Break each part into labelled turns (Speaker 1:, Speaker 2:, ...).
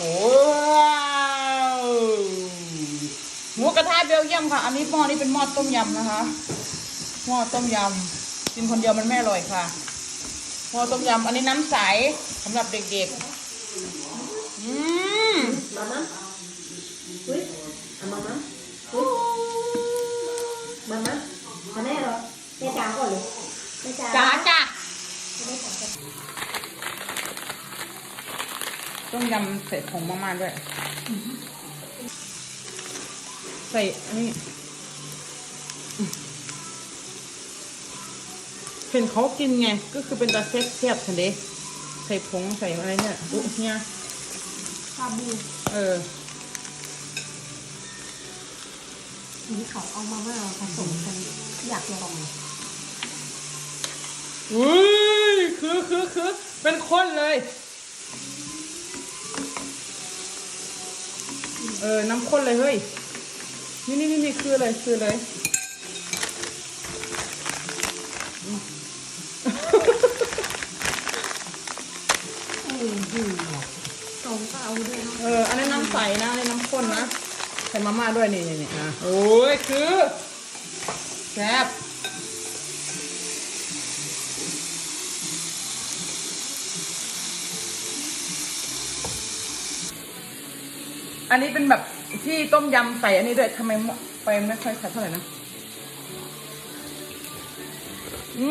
Speaker 1: ว้าวหมูกระทะเบลเยียมค่ะ อันนี้หม้อนี้เป็นหม้อต้มยำนะคะหม้อต้มยำกินคนเดียวมันไม่อร่อยค่ะหม้อต้มยำอันนี้น้ำใสสำหรับเด็กๆอืม
Speaker 2: มามั้งอุ้ยเอามามั้งอุ้ยมาแม่เหรอแม่จ๋าก่อนเลยแม่จ๋า
Speaker 1: จ้าจ้า
Speaker 2: แม่จ๋าก่อน
Speaker 1: ต้มยำใส่ผงมากๆด้วย ใส่อันนี้เห็นเขากินไง ก็คือเป็นตาเซ็กเทียบทันเดใส่ผงใส่อะไรเนี่ยอุ๊ยเนี่ย
Speaker 2: ชาบู
Speaker 1: เออ
Speaker 2: นี่เขาเอามาว่าผสมกันอยากลอง
Speaker 1: อุ้ยคือคือคือเป็นคนเลย เออ น้ำข้นเลยเฮ้ย นี่นี่นี่นี่คือเลยคือเลย
Speaker 2: อืมอืมตรงก็เอาด้วยเนาะ
Speaker 1: เออ อันนี้น้ำใสนะอันนี้น้ำข้นนะ ใส่มาม่าด้วยนี่นี่นี่อะโอ้ยคือแซ่บ อันนี้เป็นแบบที่ต้มยำใส่อันนี้ด้วยทำไมไฟไม่ค่อยชัดเท่าไหร่นะ อื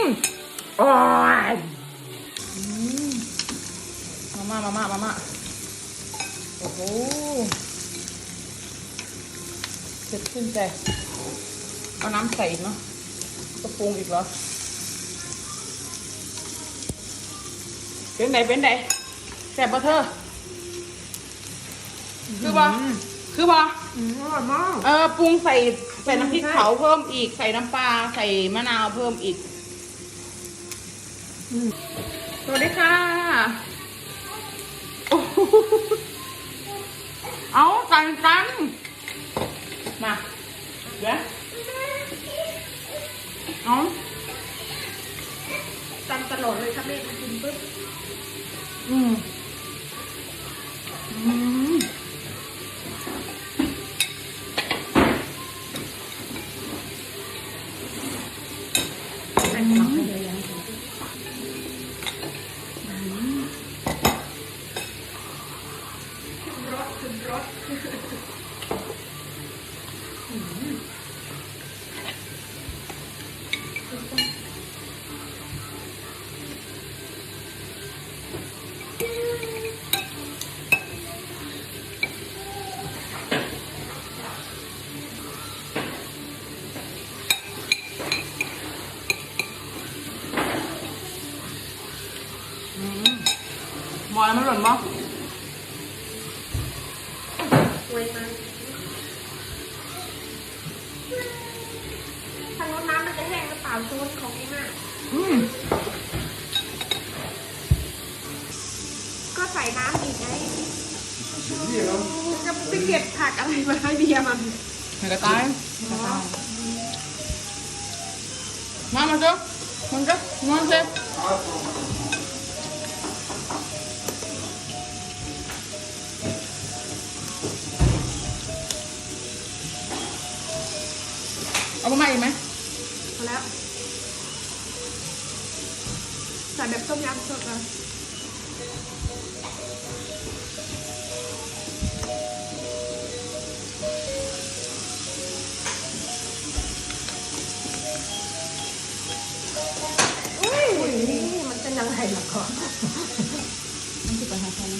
Speaker 1: มอร่อยอืมมาม่ามาม่ามาม่าโอ้โหเสร็จขึ้นใจเอาน้ำใส่เนาะก็ปรุงอีกเหรอ เป็นไหนเป็นไหนแซ่บปะเธอ คือบ่คือบ่
Speaker 2: อืมอร่อยมาก
Speaker 1: เออปรุงใส่ใส่น้ำพริกเผาเพิ่มอีกใส่น้ำปลาใส่มะนาวเพิ่มอีก
Speaker 2: อืม
Speaker 1: สวัสดีค่ะโอ้โหเอากันกันมาเดี๋ยวเอา
Speaker 2: จำตลอดเลยถ้าแม่กินปุ๊บ
Speaker 1: อืมอืม
Speaker 2: ใส่ผักไปเลยยังรสถึงรส
Speaker 1: อืมบ อยมันหล่นมั้ง
Speaker 2: ไว้มันทางรดน้ำมันจะแห้งหรือเปล่าโซนของเองอะ
Speaker 1: อืม
Speaker 2: ก็ใส่น้ำอีกไงจะไปเก็บผักอะไรมาให้เบียร์มัน
Speaker 1: เห็นกระต่ายมามาเจ้ามันเจ้ามาเจ้าเอา มาอีกไหม
Speaker 2: พอแล้วใส่แบบต้มยำสดเลยอุ้ยนี่มันเป็นยังไงล่ะก่อน
Speaker 1: มันคือปัญหาใครน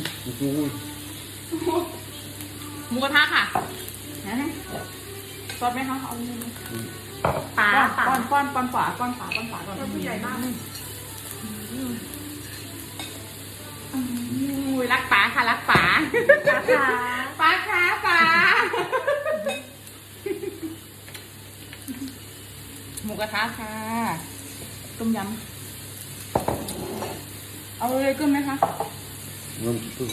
Speaker 1: ะหมูกระทะค่ะนะซอสไหมคะเอาเงิน
Speaker 2: ปลาปลา
Speaker 1: ก้อนก้อนก้อนฝาก้อนฝาก้อนฝาก้อน
Speaker 2: ตัวใหญ่มาก
Speaker 1: อุ้ยรักป๋าค่ะรักป๋า
Speaker 2: ปลาค่ะ
Speaker 1: ป๋าค่ะป๋าหมูกระทะค่ะต้มยำเอาเลยกุ้งไหมคะ
Speaker 3: Non, tu.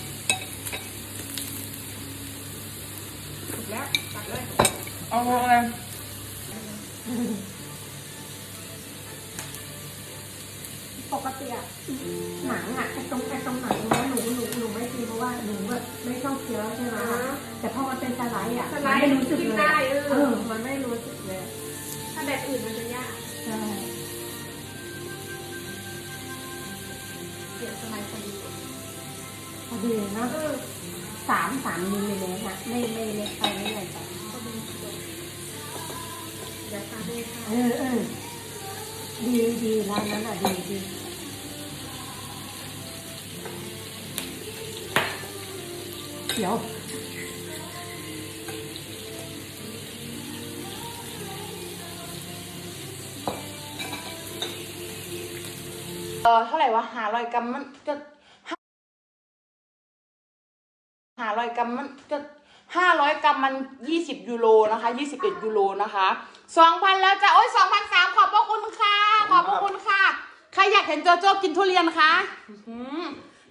Speaker 3: ตักเลย
Speaker 1: เอาอะไร
Speaker 2: ปกติอะหนังอะไอ้ตรงไอ้ตรงหนังเนี้ยหนูหนูหนูไม่กินเพราะว่าหนูแบบไม่ชอบเคี้ยวใช่ไหมแต่พอมันเป็นสไลด์อะ
Speaker 3: สไลด์
Speaker 2: มันม่รู้สึก
Speaker 3: กิน
Speaker 2: เลย
Speaker 3: ได้เอ
Speaker 2: เอ
Speaker 3: อ
Speaker 2: อ มันไม่รู้สึกเลย
Speaker 3: ถ้าแบบอื่นมันจะยาก
Speaker 2: ใช่
Speaker 3: เดี๋ยวสไลด์พอดี
Speaker 2: พอดีเนาะสามสามมิลลิเมตรอะไม่ไม่เล็กไปไม่ใหญ่ไป
Speaker 3: พอดีเดี๋ยวทำให้ค่ะ
Speaker 2: เออเออดีดีร้านนั้นอะดีดีเดี๋ยว
Speaker 1: เออเท่าไหร่วะหาร้อยกรัมมันจะ ร้อยกรัมมันจะห้าร้อยกรัมมันยี่สิบยูโรนะคะยี่สิบเอ็ดยูโรนะคะสองพันแล้วจ้ะโอ้ยสองพันสามขอบพระคุณค่ะ ขอบพระคุณค่ะใครอยากเห็นโจโจ้กินทุเรียนคะอื้อหือ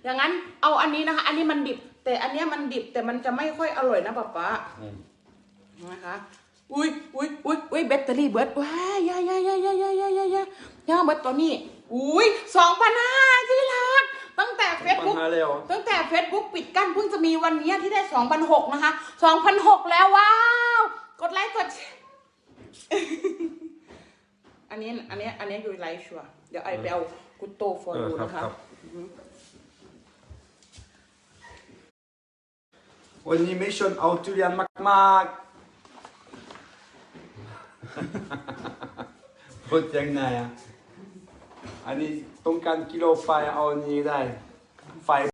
Speaker 1: อย่างนั้นเอาอันนี้นะคะ อันนี้มันดิบ แต่อันเนี้ยมันดิบแต่มันจะไม่ค่อยอร่อยนะป๊าป๊านะคะอุ้ยอุ้ยอุ้ยอุ้ยแบตเตอรี่เบิร์ดว้ายยายายายายายายายายาเบิร์ดตัวนี้อุ้ยสองพันห้าที่รักตั้งแต่เฟซบุ๊ก
Speaker 4: 2,500แล้ว
Speaker 1: ตั้งแต่เฟซบุ๊กปิดกั้นเพิ่งจะมีวันนี้ที่ได้สองพันหกนะคะสองพันหกแล้วว้าว กดไลค์กดแชร์อันนี้อันนี้อันนี้อยู่ไลฟ์ชัวร์เดี๋ยวไอไปเอากุตโตฟอร์
Speaker 4: เออ
Speaker 1: ดู
Speaker 4: ครับ
Speaker 1: นะคะ
Speaker 4: ครับวันนี้มิชชั่นเอาทุเรียนมากๆพูดยังไงอะอันนี้ต้องการกิโลไฟเอาอันนี้ได้ five